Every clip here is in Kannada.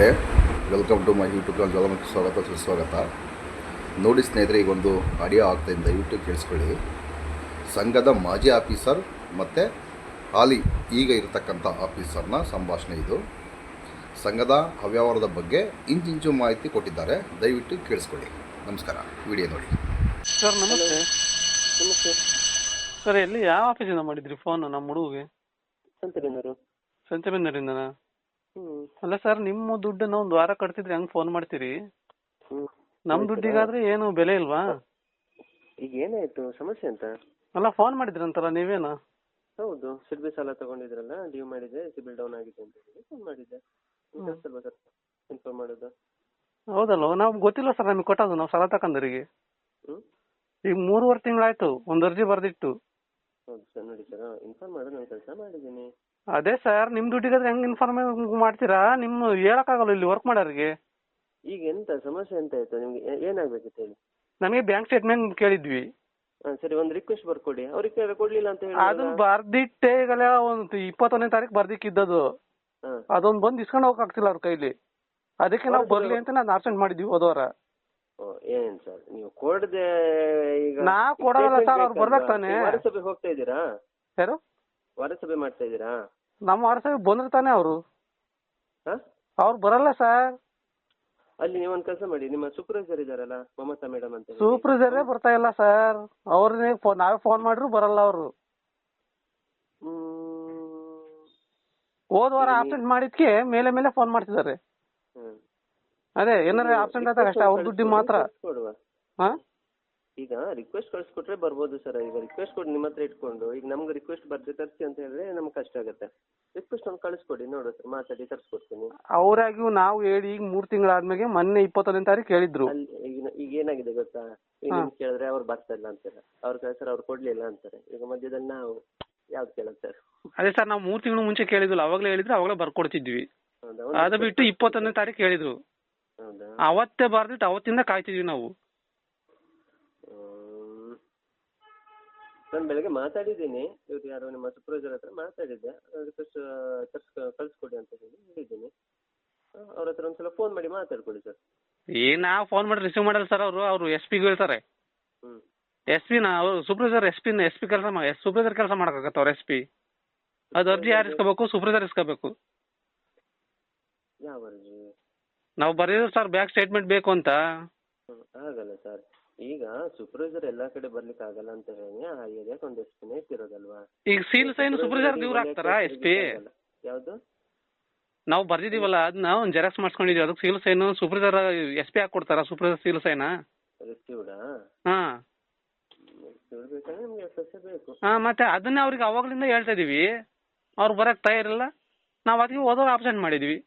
ಸ್ನೇಹಿತರೆ welcome to my YouTube channel Jwalamukhi ಸ್ವಾಗತ ಸುಸ್ವಾಗತ ನೋಡಿ ಸ್ನೇಹಿತರೆ ಈಗ ಒಂದು ಆಡಿಯೋ ಆಗ್ತಾಯಿದೆ ದಯವಿಟ್ಟು ಕೇಳಿಸ್ಕೊಳ್ಳಿ. ಸಂಘದ ಮಾಜಿ ಆಫೀಸರ್ ಮತ್ತು ಹಾಲಿ ಈಗ ಇರತಕ್ಕಂಥ ಆಫೀಸರ್ನ ಸಂಭಾಷಣೆ ಇದು. ಸಂಘದ ಅವ್ಯವಹಾರದ ಬಗ್ಗೆ ಇಂಚಿಂಚು ಮಾಹಿತಿ ಕೊಟ್ಟಿದ್ದಾರೆ ದಯವಿಟ್ಟು ಕೇಳಿಸ್ಕೊಳ್ಳಿ. ನಮಸ್ಕಾರ ವಿಡಿಯೋ ನೋಡಿ. ಸರ್ ನಮಸ್ತೆ. ನಮಸ್ತೆ. ಸರ್ ಎಲ್ಲಿ ಯಾವ ಆಫೀಸಿಂದ ಮಾಡಿದ್ರಿ ಫೋನ್ ನಮ್ಮ ಹುಡುಗಿಗೆ? ಸಂತರೇನರು ಸಂತೆಬೆನ್ನೂರಿಂದನಾ? ಹ್ಞೂ ಅಲ್ಲ ಸರ್ ನಿಮ್ಮ ದುಡ್ಡನ್ನ ಒಂದು ವಾರ ಕಟ್ತಿದ್ರೆ ಹೆಂಗ್ ಫೋನ್ ಮಾಡ್ತೀರಿ? ನಮ್ ದುಡ್ಡಿಗಾದ್ರೆ ಏನು ಬೆಲೆ ಇಲ್ವಾ? ಈಗ ಏನಾಯ್ತು? ಸಮಸ್ಯೆ ಅಂತ? ಅಲ್ಲ ಫೋನ್ ಮಾಡಿದ್ರಂತಲ್ಲ ನೀವೇನ? ಹೌದು. ಸಿಡ್ಬಿ ಸಾಲ ತಗೊಂಡಿದ್ರಲ್ಲ ಡ್ಯೂ ಮಾಡಿದೆ ಸಿಬಿಲ್ ಡೌನ್ ಆಗಿದೆ ಅಂತ ಹೇಳಿ ಫೋನ್ ಮಾಡಿದ್ದೆ. ಅಲ್ವಾ ಸರ್ ಇನ್ಫಾರ್ಮ್ ಮಾಡೋದು. ಹೌದಲ್ಲ ನಾವು ಗೊತ್ತಿಲ್ಲ ಸರ್ ನಮಗೆ ಕೊಟ್ಟದು ನಾವು ಸಾಲ ತಕೊಂಡರಿಗೆ ಈಗ ಮೂರುವರೆ ತಿಂಗಳಾಯ್ತು ಒಂದು ಅರ್ಜಿ ಬರ್ದಿಟ್ಟು. ಹೌದು ಸರ್ ನೋಡಿ ಸರ್ ಇನ್ಫಾರ್ಮ್ ಮಾಡೋದು ನಾನು ಕೆಲಸ ಮಾಡಿದ್ದೀನಿ. ಅದೇ ಸರ್ ನಿಮ್ ದುಡ್ಡಿಗಾದ್ರೆ ಹೆಂಗ್ ಇನ್ಫಾರ್ಮ್ ಮಾಡ್ತೀರಾ? ನಿಮ್ಮ ಹೇಳಕ್ಕಾಗಲ್ಲ ಇಲ್ಲಿ ವರ್ಕ್ ಮಾಡೋರಿಗೆ. ಈಗ ಎಂತ ಸಮಸ್ಯೆ ಎಂತ ಆಯ್ತು? ನಿಮ್ಗೆ ಏ- ಏನಾಗ್ಬೇಕಿತ್ತು ಹೇಳಿ? ನಮಗೆ ಬ್ಯಾಂಕ್ ಸ್ಟೇಟ್ಮೆಂಟ್ ಕೇಳಿದ್ವಿ. ಹಾಂ ಸರಿ ಒಂದು ರಿಕ್ವೆಸ್ಟ್ ಬರ್ಕೊಡಿ. ಅವ್ರಿಗೆ ಕೇಳಿ ಕೊಡ್ಲಿಲ್ಲ ಅಂತ ಅದನ್ನ ಅದು ಬರ್ದಿಟ್ಟೆ ಈಗಲೇ ಒಂದು ಇಪ್ಪತ್ತೊಂದನೇ ತಾರೀಕು ಬರ್ದಿಕ್ಕಿದ್ದದು. ಇದ್ದದ್ದು ಅದೊಂದು ಬಂದು ಇಸ್ಕೊಂಡು ಹೋಗಕ್ ಆಗ್ತಿಲ್ಲ ಅವ್ರ ಕೈಲಿ. ಅದಕ್ಕೆ ನಾವು. ಬರ್ಲಿ ಅಂತ ನಾನು ಆಬ್ಸೆಂಟ್ ಮಾಡಿದ್ವಿ ಹೋದವಾರ ಏನ್ ಸರ್ ನೀವು ಕೊಡದೆ ಈಗ ನಾ ಕೊಡಲ್ಲ ಸರ್, ಅವ್ರು? ಬರ್ಬೇಕು ತಾನೇ. ವಾರಸಭೆ ಹೋಗ್ತಾ ಇದ್ದೀರಾ? ಯಾರು? ವಾರಸಭೆ ಮಾಡ್ತಾ ಇದ್ದೀರಾ? ನಮ್ಮ ವಾರಸಭೆ ಬಂದ್ರೆ ತಾನೇ ಅವರು. ಹಾ? ಅವ್ರು ಬರಲ್ಲ ಸರ್. ಅಲ್ಲಿ ನೀವು ಒಂದ್ ಕೆಲಸ ಮಾಡಿ ನಿಮ್ಮ ಸೂಪರ್ವೈಸರ್ ಇದಾರಲ್ಲ ಮಮತಾ ಮೇಡಮ್ ಅಂತ ಸೂಪರ್ವೈಸರ್ ಸೂಪರ್ವೈಸರೇ ಬರ್ತಾ ಇಲ್ಲ ಸರ್. ಅವ್ರನ್ನೇ ಫೋ ನಾವೇ ಫೋನ್ ಮಾಡ್ರು ಬರಲ್ಲ ಅವರು. ಹ್ಮ್. ಹೋದ ವಾರ ಆಬ್ಸೆಂಟ್ ಮಾಡಿದ್ಕೆ ಮೇಲೆ ಮೇಲೆ ಫೋನ್ ಮಾಡ್ತಿದ್ದಾರೆ. ಹ್ಮ್. ಅದೇ ಏನಾರ ಆಬ್ಸೆಂಟ್ ಆದಾಗ ಅಷ್ಟೇ ಅವ್ರ ದುಡ್ಡಿ request ಮಾತ್ರ. ಹಾ? ಈಗ ರಿಕ್ವೆಸ್ಟ್ ಕಳಿಸ್ಕೊಟ್ರೆ ಬರ್ಬೋದು ಸರ್ ಈಗ ರಿಕ್ವೆಸ್ಟ್ ಕೊಡಿ ನಿಮ್ಮ ಹತ್ರ ಇಟ್ಕೊಂಡು ಈಗ ನಮ್ಗೆ ರಿಕ್ವೆಸ್ಟ್ ಬರ್ದೆ ತರಿಸಿ ಅಂತ ಹೇಳಿದ್ರೆ ನಮ್ಗೆ ಕಷ್ಟ ಆಗುತ್ತೆ. ರಿಕ್ವೆಸ್ಟ್ ಒಂದು ಕಳಿಸ್ಕೊಡಿ ನೋಡು ಸರ್ ಮಾತಾಡಿ ತರಿಸ್ಕೊಡ್ತೀನಿ. ಅವ್ರಾಗಿಯೂ ನಾವು ಹೇಳಿ ಈಗ ಮೂರ್ ತಿಂಗಳಾದ್ಮೇಲೆ ಮೊನ್ನೆ ಇಪ್ಪತ್ತೊಂದನೇ ತಾರೀಕು ಹೇಳಿದ್ರು. ಅಲ್ಲಿ ಈಗ ಈಗ ಏನಾಗಿದೆ ಗೊತ್ತಾ? ಈಗ ನಿಮ್ಗೆ ಕೇಳಿದ್ರೆ ಅವ್ರು ಬರ್ತಾ ಇಲ್ಲ ಅಂತಾರೆ. ಅವ್ರ ಸರ್ ಅವ್ರು ಕೊಡ್ಲಿಲ್ಲ ಅಂತಾರೆ. ಈಗ ಮಧ್ಯದಲ್ಲಿ ನಾವು ಯಾವ್ದು ಕೇಳೋದು ಸರ್ ಅದೇ ಸರ್ ನಾವು ಮೂರ್ ತಿಂಗಳು ಮುಂಚೆ ಕೇಳಿದ್ವಲ್ಲ ಅವಾಗಲೇ ಹೇಳಿದ್ರೆ ಅವಾಗಲೇ ಬರ್ಕೊಡ್ತಿದ್ವಿ. ಹೌದಾ? ಅದು ಬಿಟ್ಟು ಇಪ್ಪತ್ತೊಂದನೇ ತಾರೀಕು ಹೇಳಿದ್ರು. ಹೌದಾ? ಅವತ್ತೇ ಬರ್ದಿಟ್ಟು ಅವತ್ತಿಂದ ಕಾಯ್ತಿದ್ವಿ ನಾವು ಹ್ಮ್. ನಾನು ಬೆಳಿಗ್ಗೆ ಮಾತಾಡಿದ್ದೀನಿ. ಇವ್ರು ಯಾರೋ ನಿಮ್ಮ ಸೂಪರ್ವೈಸರ್ ಹತ್ರ ಮಾತಾಡಿದ್ದೆ. ರಿಕ್ವೆಸ್ಟ್ ತರ್ಸ್ ಕಳಿಸ್ಕೊಡಿ ಅಂತ ಹೇಳಿ ಹೇಳಿದ್ದೀನಿ. ಅವ್ರ ಹತ್ರ ಒಂದ್ಸಲ ಫೋನ್ ಮಾಡಿ ಮಾತಾಡ್ಕೊಳ್ಳಿ ಸರ್ ಏ ನಾವು ಫೋನ್ ಮಾಡಿ ರಿಸೀವ್ ಮಾಡಲ್ಲ ಸರ್ ಅವರು. ಅವರು ಎಸ್ ಪಿಗೂ ಹೇಳ್ತಾರೆ. ಹ್ಞೂ ಎಸ್ ಪಿ ನಾ ಅವರು ಸೂಪರ್ವೈಸರ್ ಎಸ್ ಪಿನ ಎಸ್ ಪಿ ಕೆಲಸ ಸೂಪರ್ವೈಸರ್ ಕೆಲಸ ಮಾಡಕ್ಕಾಗತ್ತ ಅವ್ರ ಎಸ್ ಪಿ ಅದು ಅರ್ಜಿ ಯಾರು ಇಸ್ಕೋಬೇಕು? ಸೂಪರ್ವೈಸರ್ ಇಸ್ಕೋಬೇಕು. ಯಾವ ಅರ್ಜಿ? ನಾವು ಬರೆಯೋದು ಸರ್ ಬ್ಯಾಂಕ್ ಸ್ಟೇಟ್ಮೆಂಟ್ ಬೇಕು ಅಂತ. ಆಗಲ್ಲ ಸರ್ ಈಗ ಸೂಪರ್ವೈಸರ್ ಎಲ್ಲಾ ಕಡೆ ಬರ್ಲಿಕ್ಕೆ ಆಗಲ್ಲ ಅಂತ ಹೇಳಿ ಆ ಏರಿಯಾಕ್ ಒಂದು ಎಸ್ ಇರೋದಲ್ವಾ ಈಗ ಸೀಲ್ ಸೈನ್ ಸೂಪರ್ವೈಸರ್ ಇವ್ರು ಹಾಕ್ತಾರಾ ಎಸ್ ಪಿ ಯಾವುದು? ನಾವು ಬರ್ದಿದೀವಲ್ಲ ಅದನ್ನ ಒಂದು ಜೆರಾಕ್ಸ್ ಮಾಡ್ಸ್ಕೊಂಡಿದೀವಿ ಅದಕ್ಕೆ seal sign supervisor S P ಹಾಕೊಡ್ತಾರ supervisor seal sign received ಹಾ. ರಿಸೀವ್ಡ್ ಬೇಕಂದ್ರೆ ನಿಮ್ಗೆ ಎಸ್ ಎಸ್ ಬೇಕು. ಹಾ ಮತ್ತೆ ಅದನ್ನೇ ಅವ್ರಿಗೆ ಅವಾಗ್ಲಿಂದ ಹೇಳ್ತಾ ಇದೀವಿ. ಅವ್ರು ಬರಕ್ ತಯಾರಿಲ್ಲ. ನಾವು ಅದಕ್ಕೆ ಓದೋ ಆಪ್ಷನ್ ಮಾಡಿದೀವಿ.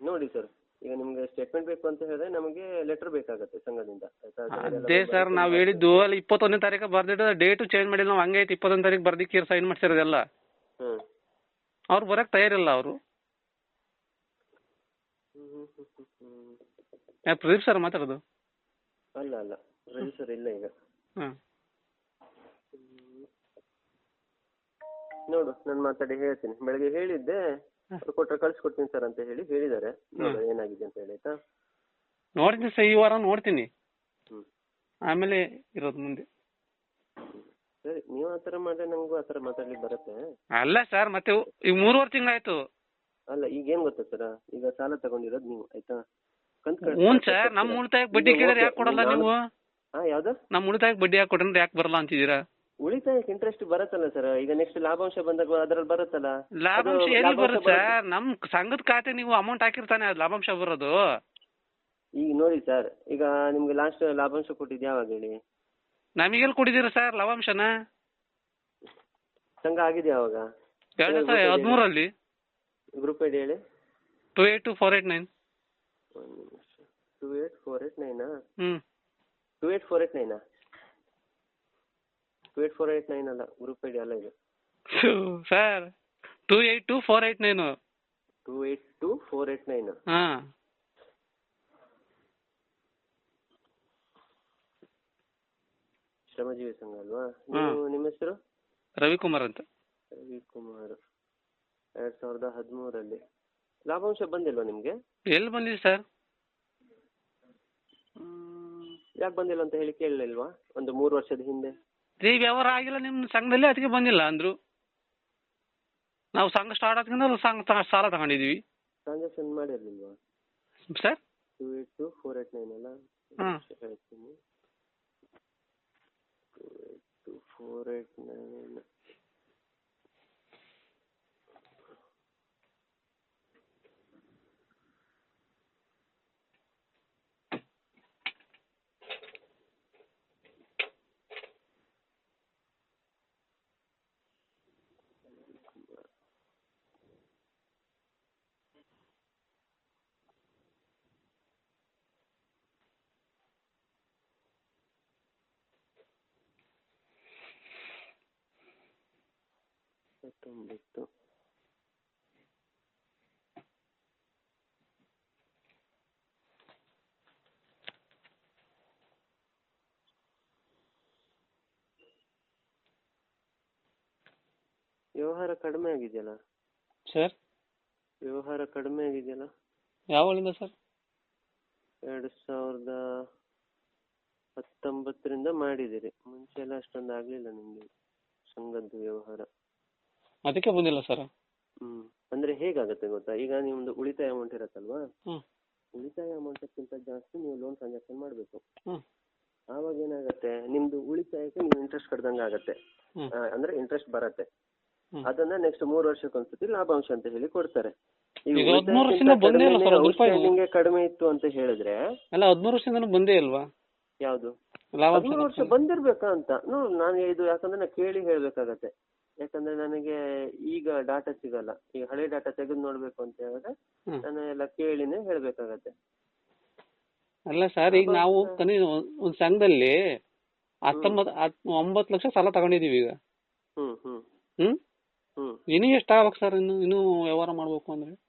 ನೋಡಿ ಸರ್ ಈಗ ನಿಮ್ಗೆ ಸ್ಟೇಟ್ಮೆಂಟ್ ಬೇಕು ಅಂತ ಹೇಳಿದ್ರೆ ನಮಗೆ ಲೆಟರ್ ಬೇಕಾಗುತ್ತೆ ಸಂಘದಿಂದ ಆಯ್ತಾ? ಅದನ್ನೆಲ್ಲ ಅದೇ ಸರ್ ನಾವು ಹೇಳಿದ್ದು ಅಲ್ಲಿ ಇಪ್ಪತ್ತೊಂದನೇ ತಾರೀಕು ಬರ್ದಿಟ್ಟು ಡೇಟು ಚೇಂಜ್ ಮಾಡಿಲ್ಲ ನಾವು ಹಂಗೆ ಐತಿ ಇಪ್ಪತ್ತೊಂದು ತಾರೀಕು ಬರ್ದಿಕ್ಕೆ ಸೈನ್ ಮಾಡ್ಸಿರೋದೆಲ್ಲ ಹ್ಮ್. ಅವ್ರು ಬರಕ್ ತಯಾರಿಲ್ಲ ಅವರು ಹ್ಮ್, ಹ್ಮ್, ಹ್ಮ್, ಹ್ಮ್, ಹ್ಮ್. ಪ್ರದೀಪ್ ಸರ್ ಮಾತಾಡೋದು ಅಲ್ಲ ಅಲ್ಲ ರಿಜಿಸ್ಟರ್ ಇಲ್ಲ ಈಗ ಹಾಂ ಹ್ಮ್. ನೋಡು ನಾನು ಮಾತಾಡಿ ಹೇಳ್ತೀನಿ ಬೆಳಗ್ಗೆ ಹೇಳಿದ್ದೆ ಅವ್ರು ಕೊಟ್ರೆ ಕಳ್ಸಿಕೊಡ್ತೀನಿ ಸರ್ ಅಂತ ಹೇಳಿ ಹೇಳಿದ್ದಾರೆ. ನೋಡುವ ಏನಾಗಿದೆ ಅಂತ ಹೇಳಿ ಆಯ್ತಾ? ನೋಡ್ತೀನಿ ಸರ್ ಈ ವಾರ ನೋಡ್ತೀನಿ. ಹ್ಮ್. ಆಮೇಲೆ ಇರೋದು ಮುಂದೆ. ಸರಿ ನೀವು ಆ ಥರ ಮಾಡಿದ್ರೆ ನನಗೂ ಆ ಥರ ಮಾತಾಡ್ಲಿಕ್ಕೆ ಬರುತ್ತೆ. ಅಲ್ಲ ಸರ್ ಮತ್ತೆ ಈಗ ಮೂರುವರೆ ತಿಂಗಳಾಯ್ತು. ಅಲ್ಲ ಈಗ ಏನ್ ಗೊತ್ತಾ ಸರ್ ಈಗ ಸಾಲ ತಗೊಂಡಿರೋದು ನೀವು ಆಯ್ತಾ? ಕಂತ್ ಹ್ಞೂ ಸರ್ ನಮ್ಮ ಉಳಿತಾಯಕ್ಕೆ ಬಡ್ಡಿ ಕೇಳಿದ್ರೆ ಯಾಕೆ ಕೊಡಲ್ಲ ನೀವು? ಹಾ ಯಾವ್ದು? ನಮ್ಮ ಉಳಿತಾಯಕ್ಕೆ ಬಡ್ಡಿ ಯಾಕೆ ಕೊಟ್ರೆ ಯಾಕೆ ಬರಲ್ಲ ಅಂತಿದ್ದೀರಾ? ಉಳಿತಾಯಕ್ಕೆ ಇಂಟ್ರೆಸ್ಟ್ ಬರುತ್ತಲ್ಲ ಸರ್ ಈಗ ನೆಕ್ಸ್ಟ್ ಲಾಭಾಂಶ ಬಂದಾಗ ಅದ್ರಲ್ಲಿ ಬರುತ್ತಲ್ಲ? ಲಾಭಾಂಶ ಅದು ಎಲ್ಲಿ ಲಾಭಾಂಶ ಬರುತ್ತೆ? ನಮ್ಮ ಸಂಘದ ಖಾತೆ ನೀವು ಅಮೌಂಟ್ ಹಾಕಿರ್ತಾನೆ ಅದು ಲಾಭಾಂಶ ಬರೋದು. ಈಗ ನೋಡಿ ಸರ್ ಈಗ ನಿಮ್ಗೆ ಲಾಸ್ಟ್ ಲಾಭಾಂಶ ಕೊಟ್ಟಿದ್ದು ಯಾವಾಗ ಹೇಳಿ? ನಮಗೆಲ್ಲಿ ಕೊಡಿದ್ದೀರಾ ಸರ್ ಲಾಭಾಂಶನ? ಸಂಘ ಆಗಿದೆ ಯಾವಾಗ ಎರಡು ಸಾವಿರದ ಹದಿಮೂರಲ್ಲಿ ಗ್ರೂಪ್ ಐಡಿ ಹೇಳಿ two eight two four eight nine two eight four eight nine ಹ್ಞೂ ಟೂ ಏಟ್ ಫೋರ್ ಏಟ್ ನೈನಾ ಏಟ್ ಫೋರ್ ಏಟ್ ನೈನ್ ಅಲ್ಲ ಗ್ರೂಪ್ ಐಡಿ ಅಲ್ಲ ಇದು. Sir two eight two four eight nine two eight two four eight nine ಹಾಂ. ಶ್ರಮಜೀವಿ ಸಂಘ ಅಲ್ವಾ? ನೀವು ನಿಮ್ಮ ಹೆಸರು? ರವಿಕುಮಾರ್ ಅಂತ. ರವಿಕುಮಾರ್. ಎರಡ್ ಸಾವಿರದ ಹದಿಮೂರಲ್ಲಿ. ಲಾಭಾಂಶ ಬಂದಿಲ್ವಾ ನಿಮಗೆ? ಎಲ್ಲಿ ಬಂದಿದೆ ಸರ್? ಯಾಕೆ ಬಂದಿಲ್ಲ ಅಂತ ಹೇಳಿ ಕೇಳಲಿಲ್ವಾ? ಒಂದು ಮೂರು ವರ್ಷದ ಹಿಂದೆ. ಈ ವ್ಯವಹಾರ ಆಗಿಲ್ಲ ನಿಮ್ಮ ಸಂಘದಲ್ಲಿ ಅದಕ್ಕೆ ಬಂದಿಲ್ಲ ಅಂದರು. ನಾವು ಸಂಘ ಸ್ಟಾರ್ಟ್ ಆದ್ಕಿಂತ ಸಂಘ ತ- ಸಾಲ ತಗೊಂಡಿದ್ದೀವಿ transaction ಮಾಡಿರಲಿಲ್ವಾ? Sir two eight two four eight nine ಅಲ್ಲ? ಹಾಂ. ಹೇಳ್ತೀನಿ. Two eight two four eight nine ಇಪ್ಪತ್ತೊಂಬತ್ತು ವ್ಯವಹಾರ ಕಡಿಮೆ ಆಗಿದೆಯಲ್ಲ? ಸರ್? ವ್ಯವಹಾರ ಕಡಿಮೆ ಆಗಿದೆಯಲ್ಲ? ಯಾವಳಿಂದ ಸರ್? ಎರಡು ಸಾವಿರದ ಹತ್ತೊಂಬತ್ತರಿಂದ ಮಾಡಿದ್ದೀರಿ. ಮುಂಚೆ ಎಲ್ಲ ಅಷ್ಟೊಂದು ಆಗಲಿಲ್ಲ ನಿಮಗೆ ಸಂಘದ್ದು ವ್ಯವಹಾರ. ಅದಕ್ಕೆ ಬಂದಿಲ್ಲ ಸರ್ ಹ್ಮ್. ಅಂದ್ರೆ ಹೇಗಾಗುತ್ತೆ ಗೊತ್ತಾ? ಈಗ ನಿಮ್ದು ಉಳಿತಾಯ ಅಮೌಂಟ್ ಇರತ್ತಲ್ವಾ? ಹ್ಮ್. ಉಳಿತಾಯ ಅಮೌಂಟ್ಕ್ಕಿಂತ ಜಾಸ್ತಿ ನೀವು ಲೋನ್ ಟ್ರಾನ್ಸಾಕ್ಷನ್ ಮಾಡಬೇಕು. ಹ್ಮ್. ಆವಾಗ ಏನಾಗುತ್ತೆ? ನಿಮ್ದು ಉಳಿತಾಯಕ್ಕೆ ನೀವು ಇಂಟ್ರೆಸ್ಟ್ ಕಡ್ದಂಗ ಆಗತ್ತೆ. ಹ್ಮ್. ಆ, ಅಂದ್ರೆ ಇಂಟ್ರೆಸ್ಟ್ ಬರತ್ತೆ. ಹ್ಮ್. ಅದನ್ನ ನೆಕ್ಸ್ಟ್ ಮೂರು ವರ್ಷಕ್ಕೊಂದ್ಸತಿ ಲಾಭಾಂಶ ಅಂತ ಹೇಳಿ ಕೊಡ್ತಾರೆ. ಈಗ ಈಗ ಹದ್ಮೂರು ವರ್ಷದಿಂದ ಬಂದೇ ಇಲ್ಲ ಸರ್, ಒಂದು ರೂಪಾಯಿ ನಿಮಗೆ ಕಡಿಮೆ ಇತ್ತು ಅಂತ ಹೇಳಿದ್ರೆ? ಅಲ್ಲ ಹದಿಮೂರು ವರ್ಷದಿಂದ ಬಂದೇ ಇಲ್ವಾ? ಯಾವುದು? ಲಾಭಾಂಶ ಹದಿಮೂರು ವರ್ಷ ಬಂದಿರ್ಬೇಕಾ ಅಂತ. ನೋಡು ನಾನು ಇದು ಯಾಕಂದ್ರೆ ಕೇಳಿ ಹೇಳ್ಬೇಕಾಗತ್ತೆ. ಯಾಕಂದ್ರೆ ನನಗೆ ಈಗ ಡಾಟಾ ಸಿಗಲ್ಲ. ಈಗ ಹಳೆ ಡಾಟಾ ತೆಗೆದು ನೋಡ್ಬೇಕು ಅಂತ ಹೇಳಿದ್ರೆ. ನಾನು ಎಲ್ಲ ಕೇಳಿನೇ ಹೇಳ್ಬೇಕಾಗತ್ತೆ. ಅಲ್ಲ ಸರ್ ಈಗ ನಾವು ಕನಿ ಒಂದು ಸಂಘದಲ್ಲಿ ಹತ್ತೊಂಬತ್ ಹತ್- ಒಂಬತ್ತು ಲಕ್ಷ ಸಾಲ ತಗೊಂಡಿದೀವಿ ಈಗ. ಹ್ಮ್ ಹ್ಮ್. ಹ್ಮ್? ಇನ್ನೂ ಎಷ್ಟು ಆಗ್ಬೇಕು ಸರ್ ಇನ್ನು ಇನ್ನು ವ್ಯವಹಾರ ಮಾಡ್ಬೇಕು ಅಂದ್ರೆ?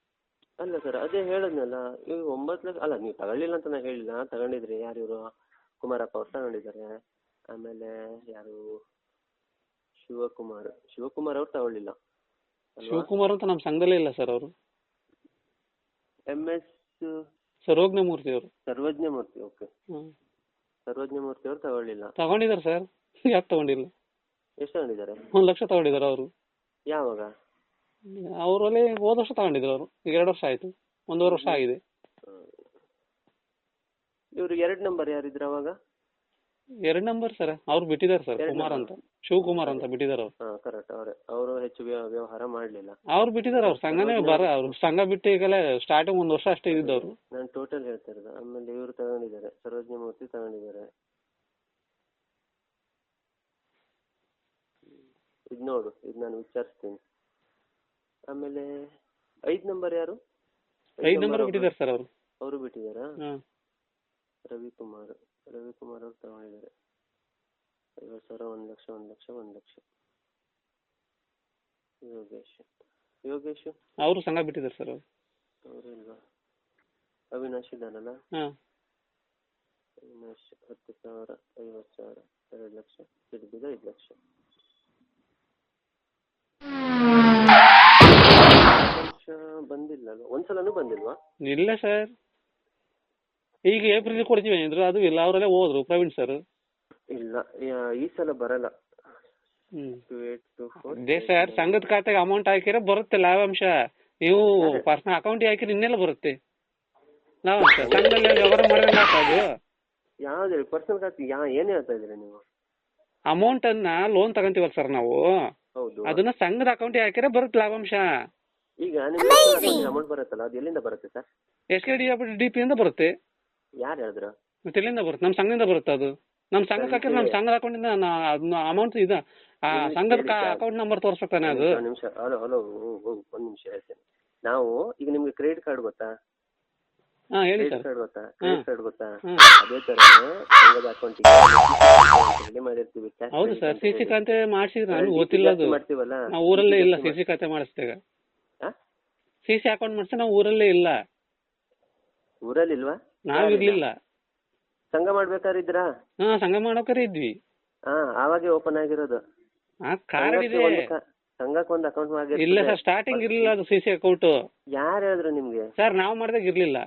ಅಲ್ಲ ಸರ್ ಅದೇ ಹೇಳಿದ್ನಲ್ಲ ಈಗ ಒಂಬತ್ ಲಕ್ಷ ಅಲ್ಲ ನೀವು ತಗೊಳ್ಳಿಲ್ಲ ಅಂತ ನಾನು ಹೇಳಿಲ್ಲ. ತಗೊಂಡಿದ್ರಿ. ಯಾರು ಇವರು? ಕುಮಾರಪ್ಪ ಅವ್ರು ತಗೊಂಡಿದ್ದಾರೆ. ಆಮೇಲೆ ಯಾರು? ಶಿವಕುಮಾರ್ ಶಿವಕುಮಾರ್ ಅವ್ರು ತಗೊಳ್ಳಿಲ್ಲ. ಶಿವಕುಮಾರ್ ಅಂತ ನಮ್ಮ ಸಂಘದಲ್ಲೇ ಇಲ್ಲ ಸರ್ ಅವರು. ಎಂ ಎಸ್ ಸರ್ವಜ್ಞ ಮೂರ್ತಿ ಅವರು. ಸರ್ವಜ್ಞ ಮೂರ್ತಿ ಓಕೆ ಸರ್ವಜ್ಞ ಮೂರ್ತಿ ಅವ್ರು ತಗೊಳ್ಳಿಲ್ಲ. ತಗೊಂಡಿದ್ದಾರೆ ಸರ್. ಯಾಕೆ ತಗೊಂಡಿಲ್ಲ? ಎಷ್ಟು ತಗೊಂಡಿದ್ದಾರೆ? ಒಂದು ಲಕ್ಷ ತಗೊಂಡಿದ್ದಾರೆ ಅವರು. ಯಾವಾಗ? ಅವರಲ್ಲಿ ಹೋದ ವರ್ಷ ತಗೊಂಡಿದ್ರು ಅವರು. ಈಗ ಎರಡು ವರ್ಷ ಆಯ್ತು. ಒಂದೂವರೆ ವರ್ಷ ಆಗಿದೆ. ಇವರು ಎರಡು ನಂಬರ್ ಯಾರಿದ್ರು ಅವಾಗ? ಎರಡು ನಂಬರ್ ಸರ್ ಅವ್ರು ಬಿಟ್ಟಿದ್ದಾರೆ ಸರ್ ಎರಡ್ ಕುಮಾರ್. ಅಂತ. ಶಿವಕುಮಾರ್ ಅಂತ ಬಿಟ್ಟಿದ್ದಾರೆ ಅವ್ರು. ಹಾ ಕರೆಕ್ಟ್ ಅವರೇ ಅವರು ಹೆಚ್ಚು ವ್ಯ- ವ್ಯವಹಾರ ಮಾಡ್ಲಿಲ್ಲ. ಅವ್ರು ಬಿಟ್ಟಿದ್ದಾರೆ ಅವ್ರು. ಸಂಘನೇ ಬರ ಅವ್ರು ಸಂಘ ಬಿಟ್ಟು ಈಗಲೇ ಸ್ಟಾರ್ಟಿಂಗ್ ಒಂದ್ ವರ್ಷ ಅಷ್ಟೇ ಇದ್ದಿದ್ದವ್ರು ನಾನು ಟೋಟಲ್ ಹೇಳ್ತಿರೋದು. ಆಮೇಲೆ ಇವ್ರು ತಗೊಂಡಿದ್ದಾರೆ. ಸರ್ವಜ್ಞ ಮೂರ್ತಿ ತಗೊಂಡಿದ್ದಾರೆ. ಇದ್ ನೋಡು ಇದ್ ನಾನು ವಿಚಾರಿಸ್ತೀನಿ. ಆಮೇಲೆ ಐದ್ ನಂಬರ್ ಯಾರು? ಐದ್ ನಂಬರ್ ಬಿಟ್ಟಿದ್ದಾರೆ ಸರ್ ಅವರು. ಅವರು ಬಿಟ್ಟಿದ್ದಾರಾ? ರವಿಕುಮಾರ್. ರವಿಕುಮಾರ್ ಅವ್ರು ತಗೊಂಡಿದ್ದಾರೆ. ಐವತ್ತು ಸಾವಿರ ಒಂದು ಲಕ್ಷ ಒಂದು ಲಕ್ಷ ಒಂದು ಲಕ್ಷ. ಯೋಗೇಶ್ ಯೋಗೇಶ್? ಅವರು ಸಂಘ ಬಿಟ್ಟಿದ್ದಾರೆ ಸರ್ ಅವರು. ಅವರು ಇಲ್ವಾ ಅವಿನಾಶ್ ಇದ್ದಾನಲ್ಲ? ಅವಿನಾಶ್ ಹತ್ತು ಸಾವಿರ ಐವತ್ತು ಸಾವಿರ ಎರಡು ಲಕ್ಷ ಹಿಡಿದಿದ್ದು ಐದು ಲಕ್ಷ. ಲಕ್ಷ ಬಂದಿಲ್ಲ ಒಂದ್ಸಲನೂ ಬಂದಿಲ್ವಾ? ಇಲ್ಲ ಸರ್. ಈಗ ಏಪ್ರಿಲ್ ಕೊಡ್ತೀವಿ ಅಂದ್ರು ಅದು ಇಲ್ಲ ಅವರಲ್ಲೇ ಹೋದ್ರು ಪ್ರವೀಣ್ ಸರ್ ಇಲ್ಲ ಯಾ- ಈ ಸಲ ಬರಲ್ಲ. ಹ್ಞೂ ಟು ಏಟ್ ಟು ಫೋರ್ ಅದೇ ಸರ್ ಸಂಘದ ಖಾತೆಗೆ ಅಮೌಂಟ್ ಹಾಕಿದ್ರೆ ಬರುತ್ತೆ ಲಾಭಾಂಶ. ನೀವು ಪರ್ಸನಲ್ ಅಕೌಂಟ್ ಹಾಕಿರ ಇನ್ನೆಲ್ಲ ಬರುತ್ತೆ. ಲಾಭಾಂಶ. ಸಂಘದಲ್ಲಿ ವ್ಯವಹಾರ ಮಾಡಿದ್ರೆ ಅದು. ಯಾವ್ದು ಹೇಳಿ ಪರ್ಸನಲ್ ಖಾತೆ ಯಾ ಏನು ಹೇಳ್ತಾ ಇದ್ರಿ ನೀವು? ಅಮೌಂಟ್ ಅನ್ನ ಲೋನ್ ತಗೊಂತೀವಲ್ಲ ಸರ್ ನಾವು. ಹೌದು. ಅದನ್ನ ಸಂಘದ ಅಕೌಂಟ್ ಹಾಕಿದ್ರೆ ಬರುತ್ತೆ ಲಾಭಾಂಶ. ಈಗ ಅಮೌಂಟ್ ಬರುತ್ತಲ್ಲ? ಅದು ಎಲ್ಲಿಂದ ಬರುತ್ತೆ sir S K D D P ಇಂದ ಬರುತ್ತೆ. ಯಾರು ಹೇಳಿದ್ರು? ಮತ್ತೆ ಎಲ್ಲಿಂದ ಬರುತ್ತೆ ನಮ್ಮ ಸಂಘದಿಂದ ಬರುತ್ತೆ ಅದು. ನಮ್ಮ ಸಂಘಕ್ಕೆ ಹಾಕಿದ್ರೆ ನಮ್ಮ ಸಂಘದ ಅಕೌಂಟಿಂದ ಅದನ್ನ ಅಮೌಂಟ್ ಇದು. ಆ ಸಂಘದ ಅಕೌಂಟ್ ನಂಬರ್ ತೋರಿಸ್ಬೇಕಾನೆ ಅದು. ಒಂದು ನಿಮಿಷ ಹಲೋ ಹಲೋ ಒಂದು ನಿಮಿಷ ಹೇಳ್ತೇನೆ. ನಾವು ಈಗ ನಿಮ್ಗೆ ಕ್ರೆಡಿಟ್ ಕಾರ್ಡ್ ಗೊತ್ತಾ? ಹಾ ಹೇಳಿ ಕ್ರೆಡಿಟ್ ಸರ್. ಕಾರ್ಡ್ ಗೊತ್ತಾ? ಕ್ರೆಡಿಟ್ ಕಾರ್ಡ್ ಗೊತ್ತಾ? ಅದೇ ತರ ಸಂಘದ ಅಕೌಂಟಿಗೆ ಇಲ್ಲಿ ಮಾಡಿರ್ತೀವಿ. Cash ಹೌದು credit sir CC C C ಹೇಳಿ. ಖಾತೆ ಮಾಡ್ಸಿದ್ರೆ ನಾನು ಗೊತ್ತಿಲ್ಲ ಅದು. ಮಾಡ್ತೀವಲ್ಲ? ನಾವು ಊರಲ್ಲೇ ಇಲ್ಲ ಸಿಸಿ ಸಿ ಸಿ ಖಾತೆ ಮಾಡಿಸ್ದಾಗ ಆ? ಸಿ ಸಿ ಅಕೌಂಟ್ ಮಾಡಿಸಿ ನಾವು ಊರಲ್ಲೇ ಇಲ್ಲ. ಊರಲ್ಲಿಲ್ವಾ? ನಾವು ಇರ್ಲಿಲ್ಲ ಸಂಘ ಮಾಡ್ಬೇಕಾದ್ರೆ ಇದ್ರಾ ಹಾ ಸಂಘ ಮಾಡೋಕರೆ ಇದ್ವಿ. ಹಾ ಆವಾಗೆ ಓಪನ್ ಆಗಿರೋದು. ಆ ಕಾರ್ಡ್ ಸಂಘಕ್ಕೆ ಇದೆ. ಸಂಘಕ್ಕೆ ಒಂದು ಅಕೌಂಟ್ ಮಾಡಿ ಇಲ್ಲ ಸರ್ ಸ್ಟಾರ್ಟಿಂಗ್ ಇರ್ಲಿಲ್ಲ ಅದು ಸಿ ಸಿ ಅಕೌಂಟ್ ಯಾರು ಹೇಳಿದ್ರು ನಿಮ್ಗೆ? ಸರ್ ನಾವು ಮಾಡಿದಾಗ ಇರ್ಲಿಲ್ಲ.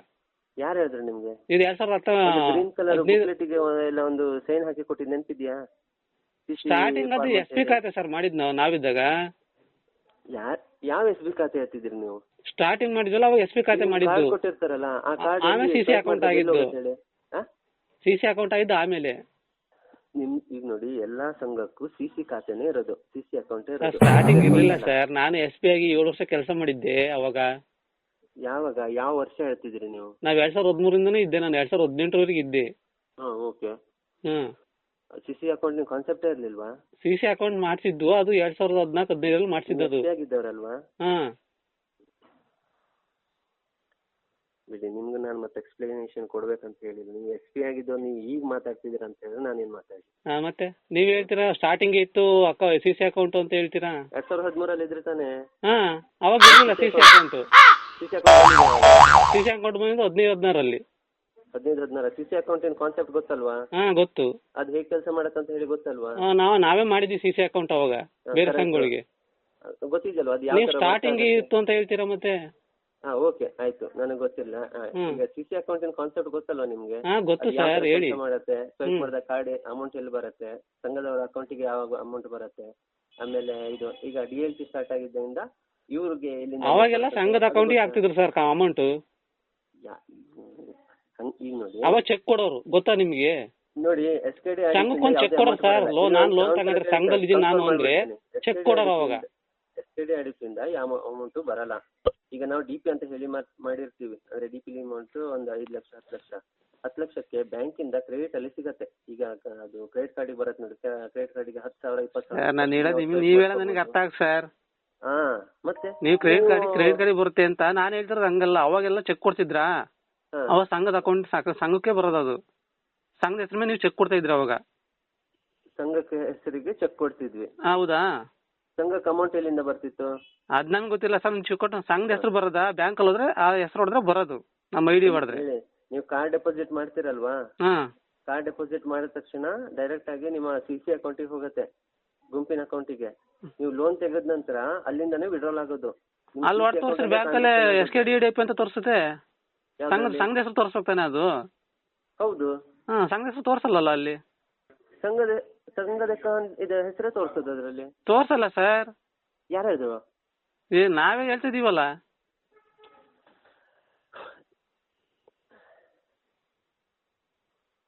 ಯಾರು ಹೇಳಿದ್ರು ನಿಮ್ಗೆ? ಇದು ಎರಡ್ ಸಾವಿರದ ಹತ್ತ ಗ್ರೀನ್ ಕಲರ್ ಬುಕ್ಲೆಟ್ಗೆ ಎಲ್ಲ ಒಂದು ಸೈನ್ ಹಾಕಿ ಕೊಟ್ಟಿದ್ದು ನೆನಪಿದ್ಯಾ? ಸ್ಟಾರ್ಟಿಂಗ್ ಅದು ಎಸ್ ಬಿ ಖಾತೆ ಸರ್ ಮಾಡಿದ್ ನಾವು ನಾವಿದ್ದಾಗ. ಯಾರ್ ಯಾವ ಎಸ್ ಬಿ ಖಾತೆ ಹೇಳ್ತಿದ್ರಿ ನೀವು? ಸ್ಟಾರ್ಟಿಂಗ್ ಮಾಡಿದ್ವಲ್ಲ ಅವಾಗ ಎಸ್ ಬಿ ಖಾತೆ ಮಾಡಿದ್ದು. ಕೊಟ್ಟಿರ್ತಾರಲ್ಲ ಆ ಕಾರ್ಡ್ ಆಮೇಲೆ CC account ಆಗಿದ್ದು. ಸಿ ಸಿ ಅಕೌಂಟ್ ಆಗಿದ್ದು ಆಮೇಲೆ. ನಿಮ್ ಈಗ ನೋಡಿ ಎಲ್ಲಾ ಸಂಘಕ್ಕೂ ಸಿ ಸಿ ಖಾತೆನೇ ಇರೋದು. ಸಿ ಸಿ ಅಕೌಂಟ್ ಇರೋದು. ಸ್ಟಾರ್ಟಿಂಗ್ ಇರಲಿಲ್ಲ ಸರ್. ನಾನು ಎಸ್ ಪಿ ಆಗಿ ಏಳು ವರ್ಷ ಕೆಲಸ ಮಾಡಿದ್ದೆ ಅವಾಗ. ಯಾವಾಗ? ಯಾವ ವರ್ಷ ಹೇಳ್ತಿದ್ರಿ ನೀವು? ನಾವ್ ಎರಡ್ ಸಾವಿರದ ಹದಿಮೂರಿಂದನೂ ಇದ್ದೆ ನಾನು ಎರಡ್ ಸಾವಿರದ ಹದಿನೆಂಟರವರೆಗೆ ಇದ್ದೆ. ಹಾ ಓಕೆ. ಹ್ಮ್ ಸಿ ಸಿ ಅಕೌಂಟ್ ನಿಮ್ ಕಾನ್ಸೆಪ್ಟೇ ಇರ್ಲಿಲ್ವಾ? ಸಿ ಸಿ ಅಕೌಂಟ್ ಮಾಡ್ಸಿದ್ದು ಅದು ಎರಡ್ ಸಾವಿರದ ಹದಿನಾಲ್ಕು ಹದಿನೈದರಲ್ಲಿ ಮಾಡಿಸಿದ್ದು ಅದು ಆಗಿದ್ದವ್ರಲ್ವಾ? ಹಾ. ಬಿಡಿ ನಿಮ್ಗೆ ನಾನು ಮತ್ತೆ ಎಕ್ಸ್ಪ್ಲನೇಷನ್ ಕೊಡ್ಬೇಕಂತ ಹೇಳಿಲ್ಲ. ನೀವು ಎಸ್ ಪಿ ಆಗಿದ್ದವ್ರು ನೀವು ಈಗ ಮಾತಾಡ್ತಿದ್ದೀರ ಅಂತ ಹೇಳಿದ್ರೆ ನಾನೇನ್ ಮಾತಾಡಿ ಹಾ ಮತ್ತೆ? ನೀವ್ ಹೇಳ್ತೀರಾ ಸ್ಟಾರ್ಟಿಂಗ್ ಇತ್ತು ಅಕ್ಕ ಸಿ ಸಿ ಅಕೌಂಟ್ ಅಂತ ಹೇಳ್ತೀರಾ? ಎರಡ್ ಸಾವಿರದ ಹದಿಮೂರಲ್ಲಿ ಇದ್ರೆ ತಾನೇ? ಹಾ ಅವಾಗ ಇರ್ಲಿಲ್ಲ C C account C C account C C account ಬಂದಿದ್ದು ಹದಿನೈದು ಹದಿನಾರಲ್ಲಿ ಹದಿನೈದು ಹದಿನಾರು. ಸಿ ಸಿ ಅಕೌಂಟಿನ ಕಾನ್ಸೆಪ್ಟ್ ಗೊತ್ತಲ್ವಾ? ಹಾ ಗೊತ್ತು. ಅದು ಹೇಗೆ ಕೆಲಸ ಮಾಡತ್ತಂತ ಹೇಳಿ ಗೊತ್ತಲ್ವಾ? ನಾವ್ ನಾವೇ ಮಾಡಿದ್ವಿ ಸಿ ಸಿ ಅಕೌಂಟ್ ಅವಾಗ ಬೇರೆ correct. ಸಂಘಗಳಿಗೆ. ಗೊತ್ತಿದ್ಯಲ್ವಾ ಅದು ಯಾವ ನೀವು ಸ್ಟಾರ್ಟಿಂಗ್ ಇತ್ತು ಅಂತ ಹೇಳ್ತೀರಾ ಮತ್ತೆ? ಹಾ ಓಕೆ ಆಯ್ತು ನನಗೆ ಗೊತ್ತಿಲ್ಲ ಆ, ಹ್ಮ್. ಈಗ ಸಿ ಸಿ ಅಕೌಂಟಿನ ಕಾನ್ಸೆಪ್ಟ್ ಗೊತ್ತಲ್ವಾ ನಿಮ್ಗೆ ಹಾ ಗೊತ್ತು ಅದು ಯಾವ ಸರ್ ಹೇಳಿ ಕೆಲಸ ಮಾಡತ್ತೆ ಸ್ವೈಪ್ ಹ್ಮ್. ಮಾಡಿದ ಕಾರ್ಡ್ ಅಮೌಂಟ್ ಎಲ್ಲಿ ಬರುತ್ತೆ ಸಂಘದವರ ಅಕೌಂಟಿಗೆ ಯಾವಾಗ ಅಮೌಂಟ್ ಬರುತ್ತೆ ಆಮೇಲೆ ಇದು ಈಗ ಡಿ ಎಲ್ ಟಿ ಸ್ಟಾರ್ಟ್ ಆಗಿದ್ದರಿಂದ ಇವ್ರಿಗೆ ಇಲ್ಲಿ ಅವಾಗೆಲ್ಲ. ಸಂಘದ ಅದು ಅಕೌಂಟಿಗೆ ಗೊತ್ತಾ? ಹಾಕ್ತಿದ್ರು ಸರ್ ಅಮೌಂಟ್ ಯಾ- ಹಂಗ್- ಈಗ ನೋಡಿ ಅವಾಗ ಚೆಕ್ ಕೊಡೋರು ಗೊತ್ತಾ ನಿಮ್ಗೆ ನೋಡಿ ಎಸ್ ಕೆ ಡಿ ಸಂಘಕ್ಕೊಂದ್ check ಕೊಡೋರು ಸರ್ ನಾನ್ loan ತಗೊಂಡ್ರೆ ಸಂಘದಲ್ಲಿ ಇದೀನಿ ನಾನು ಅಂದ್ರೆ ಚೆಕ್ ಕೊಡೋರು ಅವಾಗ. ಎಸ್ ಕೆ ಡಿ ಅಡಿಪಿಂದ ಯಾವ ಅಮೌಂಟು ಬರಲ್ಲ ಈಗ ನಾವು ಡಿ ಪಿ ಅಂತ ಹೇಳಿ ಮಾಡ್- ಮಾಡಿರ್ತೀವಿ. ಅಂದ್ರೆ ಡಿ ಪಿ ಅಮೌಂಟ್ ಒಂದು ಐದು ಲಕ್ಷ ಹತ್ತು ಲಕ್ಷ. ಹತ್ತು ಲಕ್ಷಕ್ಕೆ ಬ್ಯಾಂಕಿಂದ ಕ್ರೆಡಿಟ್ ಅಲ್ಲಿ ಸಿಗತ್ತೆ. ಈಗ ಅದು ಕ್ರೆಡಿಟ್ ಕಾರ್ಡಿಗೆ ಬರುತ್ತೆ ನೋಡಿ. ಕ್ರೆಡಿಟ್ ಕಾರ್ಡಿಗೆ ಹತ್ತು ಸಾವಿರ ಇಪ್ಪತ್ತು ಸಾವಿರ ನಾನು ಹೇಳೋದು ನಿಮ್ಗೆ ನೀವು ಹೇಳೋದು ನನಗೆ ಅರ್ಥ ಆಗ ಸರ್. ಹಾ ಮತ್ತೆ? ನೀವು ಕ್ರೆಡಿಟ್ ಕಾರ್ಡ್ ಕ್ರೆಡಿಟ್ ಕಾರ್ಡ್ ಬರುತ್ತೆ ಅಂತ ನಾನು ಹೇಳ್ತಿರೋದು ಹಂಗಲ್ಲ. ಅವಾಗೆಲ್ಲ ಚೆಕ್ ಕೊಡ್ತಿದ್ರಾ? ಅವ ಅವಾಗ ಸಂಘದ ಅಕೌಂಟ್ ಸಂಘಕ್ಕೆ ಬರೋದು ಅದು. ಸಂಘದ ಹೆಸರು ಮೇಲೆ ನೀವು ಚೆಕ್ ಕೊಡ್ತಾ ಇದ್ರಿ ಅವಾಗ? ಸಂಘಕ್ಕೆ ಹೆಸರಿಗೆ ಚೆಕ್ ಕೊಡ್ತಿದ್ವಿ. ಹೌದಾ? ಸಂಘಕ್ಕೆ ಅಮೌಂಟ್ ಎಲ್ಲಿಂದ ಬರ್ತಿತ್ತು? ಅದ್ ನನ್ಗೆ ಗೊತ್ತಿಲ್ಲ ಸರ್ ನೀವು ಚೆಕ್ ಕೊಟ್ಟು ಸಂಘದ ಹೆಸರು ಬರೋದಾ? ಬ್ಯಾಂಕ್ ಅಲ್ಲಿ ಹೋದ್ರೆ ಆ ಹೆಸರು ಹೊಡೆದ್ರೆ ಬರೋದು ನಮ್ಮ ಐ ಡಿ ಹೊಡೆದ್ರೆ. ಹೇಳಿ. ನೀವು ಕಾರ್ಡ್ ಡೆಪಾಸಿಟ್ ಮಾಡ್ತೀರಲ್ವಾ? ಹಾ. ಕಾರ್ಡ್ ಡೆಪಾಸಿಟ್ ಮಾಡಿದ ತಕ್ಷಣ ಡೈರೆಕ್ಟ್ ಆಗಿ ನಿಮ್ಮ ಸಿ ಸಿ ಅಕೌಂಟಿಗೆ ಹೋಗುತ್ತೆ ಗುಂಪಿನ ಅಕೌಂಟಿಗೆ ನೀವು ಲೋನ್ ತೆಗೆದ ನಂತರ ಅಲ್ಲಿಂದಾನೆ ವಿಡ್ರಾಲ್ ಆಗೋದು. ನಿಮ್ ಅಲ್ಲಿ CC ಹೊಡೆ ಬ್ಯಾಂಕ್ ಅಲ್ಲೇ S K D D P ಅಂತ ತೋರಿಸುತ್ತೆ. ಸಂಘದ? ಸಂಘದ ಹೆಸರು ಅದು? ಹೌದು. ಹಾ ಸಂಘದ ಹೆಸರು ತೋರಿಸಲ್ಲ ಅಲ್ಲಿ? ಸಂಘದ ಸಂಘದ ಇದು ಹೆಸರೇ ತೋರಿಸೋದು ಅದರಲ್ಲಿ? ತೋರ್ಸಲ್ಲ ಸರ್. ಯಾರು ಹೇಳಿದ್ರು ಏ ನಾವೇ ಹೇಳ್ತಿದೀವಲ್ಲ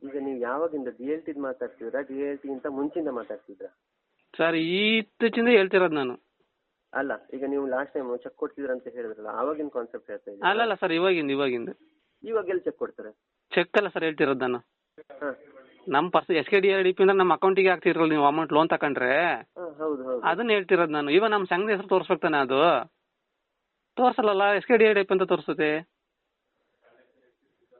ಈಗ ನೀವು ಯಾವಾಗಿಂದ ಡಿ ಎಲ್ ಟಿದ್ ಮಾತಾಡ್ತಿದ್ರಾ ಡಿ ಎಲ್ ಟಿ ಇಂತ ಮುಂಚಿಂದ ಮಾತಾಡ್ತಿದ್ರಾ ಸರ್ ಇತ್ತೀಚಿಂದ ಹೇಳ್ತಿರೋದು ನಾನು. ಅಲ್ಲ ಈಗ ನೀವು ಲಾಸ್ಟ್ ಟೈಮ್ ಚೆಕ್ ಕೊಡ್ತಿದ್ರ ಅಂತ ಹೇಳಿದ್ರಲ್ಲ ಆವಾಗಿನ ಕಾನ್ಸೆಪ್ಟ್ ಹೇಳ್ತಾ ಇದ್ದೀನಿ ಅಲ್ಲಲ್ಲ ಸರ್ ಇವಾಗಿಂದ ಇವಾಗಿಂದ. ಇವಾಗ ಎಲ್ಲಿ ಚೆಕ್ ಕೊಡ್ತಾರೆ? ಚೆಕ್ ಅಲ್ಲ ಸರ್ ಹೇಳ್ತಿರೋದು ನಾನು. ಹಾ. ನಮ್ಮ purse S K D R D P ಅಂದ್ರೆ ನಮ್ಮ ಅಕೌಂಟಿಗೆ ಹಾಕ್ತಿರಲ್ಲ ನೀವು ಅಮೌಂಟ್ ಲೋನ್ ತಕೊಂಡ್ರೆ? ಹೌದು ಹೌದು. ಅದನ್ನ ಹೇಳ್ತಿರೋದು ನಾನು. ಇವಾಗ ನಮ್ಮ ಸಂಘದ ಹೆಸರು ತೋರಿಸ್ಬೇಕು ತಾನೆ ಅದು. ತೋರ್ಸಲ್ಲ S K D R D P ಅಂತ ತೋರಿಸುತ್ತೆ.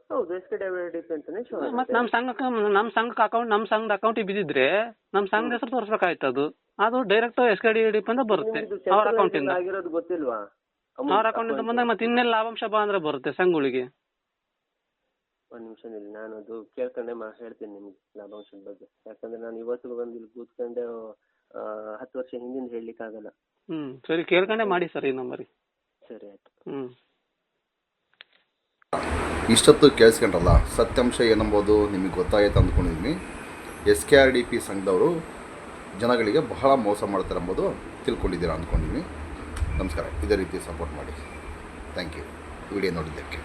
ಹೌದು ಎಸ್ ಕೆ ಡಿ ಪಿ ಅಂತಾನೆ ಶೋ ಮತ್ತೆ ನಮ್ಮ ಸಂಘಕ್ಕೆ ನಮ್ಮ ಸಂಘಕ್ಕೆ ಅಕೌಂಟ್ ನಮ್ಮ ಸಂಘದ ಅಕೌಂಟಿಗೆ ಬಿದ್ದಿದ್ರೆ ನಮ್ಮ ಸಂಘದ ಹೆಸರು ತೋರಿಸ್ಬೇಕಾಯ್ತು ಅದು. ಅದು direct S K D R D P ಅಂತ ಬರುತ್ತೆ. ಅವ್ರ ಅಕೌಂಟಿಂದ ಆಗಿರೋದು ಗೊತ್ತಿಲ್ವಾ? ಅವ್ರ ಅಕೌಂಟಿಂದ ಬಂದಾಗ ಮತ್ತೆ ಇನ್ನೆಲ್ಲ ಲಾಭಾಂಶ ಬಾ ಅಂದ್ರೆ ಬರುತ್ತೆ ಸಂಘಗಳಿಗೆ. ಒಂದ್ ನಿಮಿಷ ನಿಲ್ಲಿ ನಾನು ಅದು ಕೇಳ್ಕೊಂಡೆ ಮಾ ಹೇಳ್ತೀನಿ ನಿಮ್ಗೆ ಲಾಭಾಂಶದ ಬಗ್ಗೆ. ಯಾಕಂದ್ರೆ ನಾನು ಇವತ್ತು ಬಂದು ಇಲ್ಲಿ ಕೂತ್ಕೊಂಡೆ ಆ, ಹತ್ತು ವರ್ಷ ಹಿಂದಿಂದ ಹೇಳಲಿಕ್ಕೆ ಆಗಲ್ಲ. ಹ್ಮ್ ಸರಿ ಕೇಳ್ಕೊಂಡೆ ಮಾಡಿ ಸರ್ ಈ ನಂಬರಿಗೆ ಸರಿ ಆಯ್ತು. ಹ್ಮ್. ಇಷ್ಟೊತ್ತು ಕೇಳಿಸ್ಕೊಂಡ್ರಲ್ಲ ಸತ್ಯಾಂಶ ಏನಂಬೋದು ನಿಮಗೆ ಗೊತ್ತಾಯ್ತು ಅಂದ್ಕೊಂಡಿದ್ದೀನಿ S K R D P ಸಂಘದವರು ಜನಗಳಿಗೆ ಬಹಳ ಮೋಸ ಮಾಡ್ತಾರೆ ಎಂಬುದು ತಿಳ್ಕೊಂಡಿದ್ದೀರಾ ಅಂದ್ಕೊಂಡಿದ್ದೀನಿ ನಮಸ್ಕಾರ ಇದೇ ರೀತಿ ಸಪೋರ್ಟ್ ಮಾಡಿ. ಥ್ಯಾಂಕ್ ಯು ವಿಡಿಯೋ ನೋಡಿದ್ದಕ್ಕೆ.